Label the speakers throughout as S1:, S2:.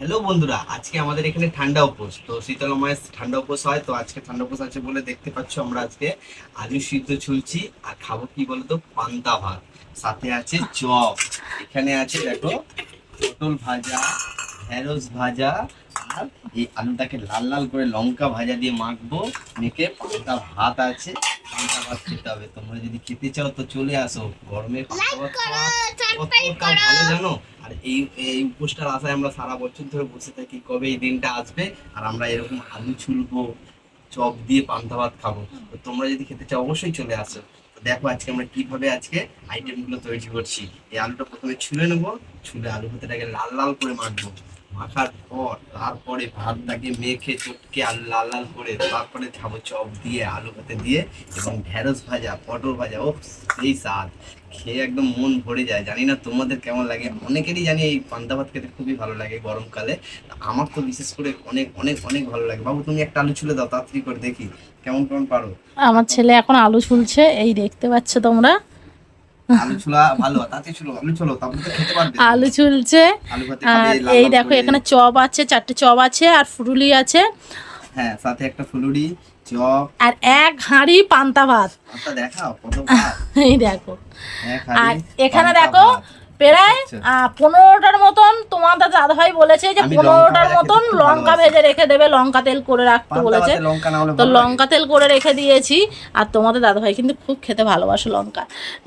S1: Hello বন্ধুরা, আজকে আমাদের এখানে ঠান্ডা উপোস। তো শীতলা মায়ের ঠান্ডা উপোস হয়, তো আজকে ঠান্ডা উপোস আছে বলে দেখতে পাচ্ছ আমরা আজকে আলু সিদ্ধ ছুলছি, আর খাব কি বলতো, পান্তা ভাত। সাথে আছে চপ। এখানে আছে দেখো, পটল ভাজা, ঢেঁড়স ভাজা, আর এই আলুটাকে লাল লাল করে লঙ্কা ভাজা দিয়ে মাখবো, মেখে পান্তা ভাত আছে। পান্তা ভাত খেতে হবে তোমরা যদি খেতে চাও তো চলে আসো। গরমে ভালো জানো? আর এই এই উপোসটার আশায় আমরা সারা বছর ধরে বসে থাকি কবে এই দিনটা আসবে? আর আমরা এরকম আলু ছুলবো চপ দিয়ে পান্তা ভাত খাব। তো তোমরা যদি খেতে চাও অবশ্যই চলে আসো। দেখো আজকে আমরা কীভাবে আজকে আইটেমগুলো তৈরি করছি। এই আলুটা প্রথমে ছুলে নেব ছুলে আলু ভাতেটাকে লাল লাল করে মাখবো। মাখার পর তারপরে ভাতটাকে মেখে, চটকে আলু লাল লাল করে তারপরে খাব চপ দিয়ে, আলু ভাতে দিয়ে এবং ঢেঁড়স ভাজা, পটল ভাজা ও সেই স্বাদ। খেয়ে একদম মন ভরে যায়। জানি না তোমাদের কেমন লাগে। অনেকেরই জানি এই পান্তা ভাত খেতে খুবই ভালো লাগে গরমকালে। আমার তো বিশেষ করে অনেক অনেক অনেক ভালো লাগে। বাবু, তুমি একটা আলু ছুলে দাও, তাড়াতাড়ি করে দেখি। কেমন কেমন পারো?
S2: আমার ছেলে এখন আলু ছুলছে। এই দেখতে পাচ্ছ তোমরা।
S1: আলু
S2: ছুলছে আর এই দেখো এখানে চপ আছে চারটে চপ আছে আর ফুরুলি আছে।
S1: হ্যাঁ সাথে একটা ফুলুরি চপ।
S2: আর এক হাঁড়ি পান্তা ভাত।
S1: দেখাও
S2: এই দেখো। আর এখানে দেখো। প্রায়
S1: আচ্ছা।
S2: পনেরোটার মতন তোমাদের দাদাভাই বলেছে যে পনেরোটার মতন
S1: খুব
S2: লঙ্কা ভেজে রেখে দেবে লঙ্কা তেল করে রাখতে বলেছে। তো লঙ্কা তেল করে রেখে দিয়েছি। আর তোমাদের দাদাভাই কিন্তু খুব খেতে ভালোবাসে লঙ্কা।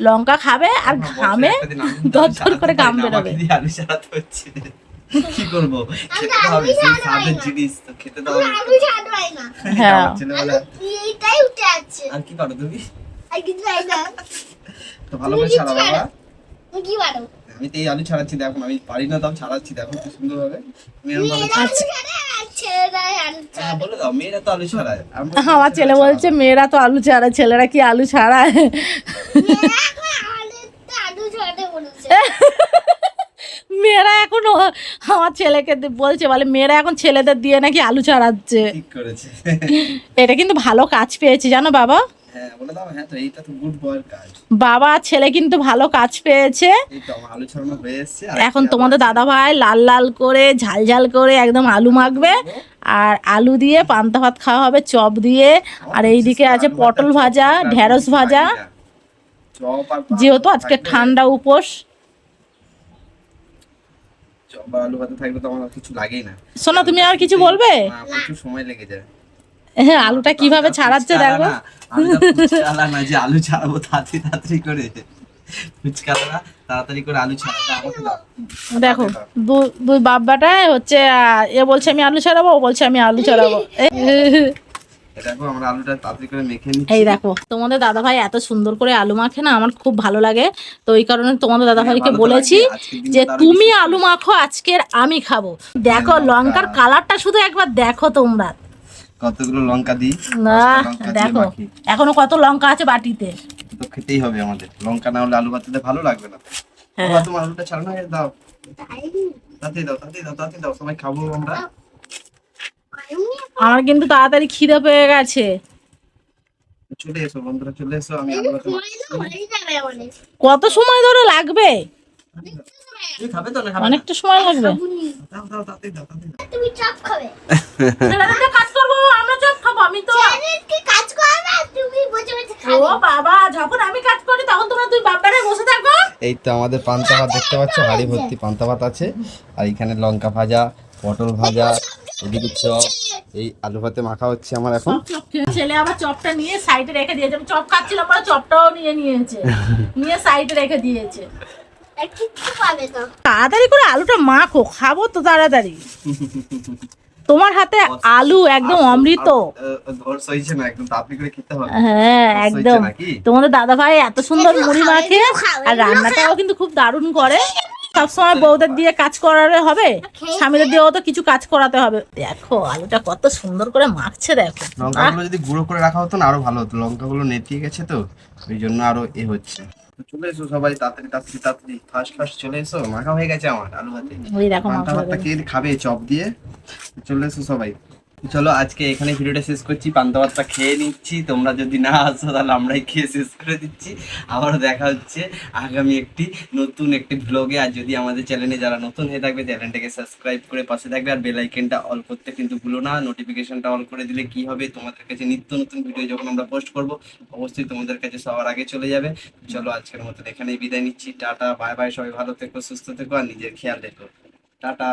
S2: লঙ্কা খাবে আর ঘামে দর দর করে ঘাম বেরোবে।
S1: কি করব? খেতে তো হবে সেই স্বাদের জিনিস তো খেতে তো হবে।
S3: আলু ছাড় হয়। না।
S1: আমার ছেলেবেলা
S3: এইটাই উঠে আছে।
S1: আর কি পারো তুমি?
S3: আর কিছু না।
S1: তো ভালো করে ছাড়া বাবা
S3: কি পারো
S1: আমি তো এই আলু ছাড়াচ্ছি দেখো আমি পারি না তাও ছাড়াচ্ছি দেখো কি সুন্দর ভাবে।
S3: ছাড়ে।
S1: হ্যাঁ,
S3: ছাড়ে
S1: আমরা
S2: ছেলে বলছে মেয়েরা তো আলু ছাড়ায় ছেলেরা কি আলু ছাড়ায়?
S3: মেয়েরা এখন ছাড়ে
S2: আমার ছেলেকে বলছে বলে মেয়েরা এখন ছেলেদের দিয়ে নাকি আলু ছাড়াচ্ছে? এটা কিন্তু ভালো কাজ পেয়েছি জানো বাবা?
S1: হ্যাঁ বলে দাও হ্যাঁ তো এইটা তো গুড বয়ের কাজ।
S2: বাবা ছেলে কিন্তু ভালো কাজ পেয়েছে।
S1: আলু ছাড়ানো হয়ে এসেছে
S2: এখন তোমাদের দাদা ভাই লাল লাল করে ঝাল ঝাল করে একদম আলু মাখবে আর আলু দিয়ে পান্তা ভাত খাওয়া হবে চপ দিয়ে। আর এইদিকে আছে পটল ভাজা ঢেঁড়স ভাজা। যেহেতু আজকে ঠান্ডা উপোস।
S1: চপ আর আলু ভাতে থাকলে তো আমার আর কিছু লাগেই না।
S2: শোনা তুমি আর কিছু বলবে?
S1: সময় লেগে যায়।
S2: হ্যাঁ আলুটা কীভাবে ছাড়াচ্ছে দেখো।
S1: না, যে আলু ছাড়াবো তাড়াতাড়ি তাড়াতাড়ি করে। তাড়াতাড়ি করে আলু ছাড়া আমাকে দাও।
S2: দেখো দুই বাব্বাটায় হচ্ছে এ বলছে আমি আলু ছাড়াবো ও বলছে আমি আলু ছাড়াবো। এই-
S1: দেখো আমরা আলুটা তাড়াতাড়ি করে মেখে নিচ্ছি।
S2: এই দেখো তোমাদের দাদা ভাই এত সুন্দর করে আলু মাখে না আমার খুব ভালো লাগে। তো এই কারণে তোমাদের দাদা ভাইকে
S1: ভালো
S2: বলেছি যে তুমি আলু মাখো আজকের আমি খাব। দেখো
S1: লঙ্কা।
S2: লঙ্কার কালারটা শুধু একবার দেখো তোমরা।
S1: কতগুলো লঙ্কা দিই?
S2: না দেখো এখনও কত লঙ্কা আছে বাটিতে?
S1: তো খেতেই হবে আমাদের। লঙ্কা না হলে আলু ভাতে ভালো লাগবে না।
S2: হ্যাঁ।
S1: বাবা, তোমার আলুটা ছাড়ানো হয়ে দাও। তাতে দাও তাতে দাও তাতে দাও সবাই খাব আমরা।
S2: আমার কিন্তু তাড়াতাড়ি খিদে পেয়ে গেছে।
S1: চলে এসো বন্ধুরা চলে এসো আমি আলু ভাতে
S2: কত সময় ধরে লাগবে?
S1: তুমি খাবে তো না খাবে না?
S2: অনেকটা সময় লাগবে।
S1: দাও দাও তাতে দাও তাতে দাও।
S3: তুমি চপ খাবে।
S2: খাব আমি তো
S3: কাজ করবে আর তুমি বসে বসে
S2: ও বাবা যখন আমি কাজ করি তখন তোমরা দুই বাবারে বসে থাকো।
S1: এই তো আমাদের পান্তা ভাত দেখতে পাচ্ছ হাড়ি ভর্তি পান্তা ভাত আছে। আর এখানে লঙ্কা ভাজা পটল ভাজা এদিকে চপ এই আলু ভাতে মাখা হচ্ছে আমার এখন।
S2: চপ খেয়ে- ছেলে আবার চপটা নিয়ে সাইডে রেখে দিয়েছে। আমি চপ খাচ্ছিলাম পরে চপটাও নিয়ে নিয়েছে। নিয়ে সাইডে রেখে দিয়েছে। তাড়াতাড়ি করে আলুটা মাখো খাব তো তাড়াতাড়ি। তোমার হাতে আলু একদম অমৃত।
S1: ধর সইছে না একদম হবে।
S2: হ্যাঁ একদম। তোমাদের দাদা ভাই এত সুন্দর মুড়ি মাখে আর রান্নাটাও কিন্তু খুব দারুণ করে। সবসময় বউদের দিয়ে কাজ করালে হবে স্বামীদের দিয়েও তো কিছু কাজ করাতে হবে। দেখো আলুটা কত সুন্দর করে মাখছে দেখো।
S1: লঙ্কাগুলো যদি গুঁড়ো করে রাখা হতো না আরও ভালো হতো। লঙ্কাগুলো নেতিয়ে গেছে তো ওই জন্য আরও এ হচ্ছে। তো চলে এসো সবাই তাড়াতাড়ি তাড়াতাড়ি তাড়াতাড়ি। ফার্স্ট ফার্স্ট চলে এসো। মাখা হয়ে গেছে আমার আলু ভাতে।
S2: ওই দেখো মাখা
S1: ভাতটা কে খাবে? চপ দিয়ে। চলে এসো সবাই। চলো আজকে এখানে ভিডিওটা শেষ করছি। পান্তা ভাতটা খেয়ে নিচ্ছি। তোমরা যদি না আসো, তাহলে আমরাই খেয়ে শেষ করে দিচ্ছি। আবারও দেখা হচ্ছে আগামী একটি নতুন একটি ব্লগে আর যদি আমাদের চ্যানেলে যারা নতুন হয়ে থাকবে চ্যানেলটাকে সাবস্ক্রাইব করে পাশে থাকবে। আর বেল আইকনটা অল করতে কিন্তু ভুলো না। নোটিফিকেশনটা অল করে দিলে কি হবে? তোমাদের কাছে নিত্য নতুন ভিডিও যখন আমরা পোস্ট করব, অবশ্যই তোমাদের কাছে সবার আগে চলে যাবে। চলো আজকের মতো এখানেই বিদায় নিচ্ছি। টাটা বাই বাই সবাই ভালো থেকো, সুস্থ থেকো, আর নিজের খেয়াল রেখো। টাটা।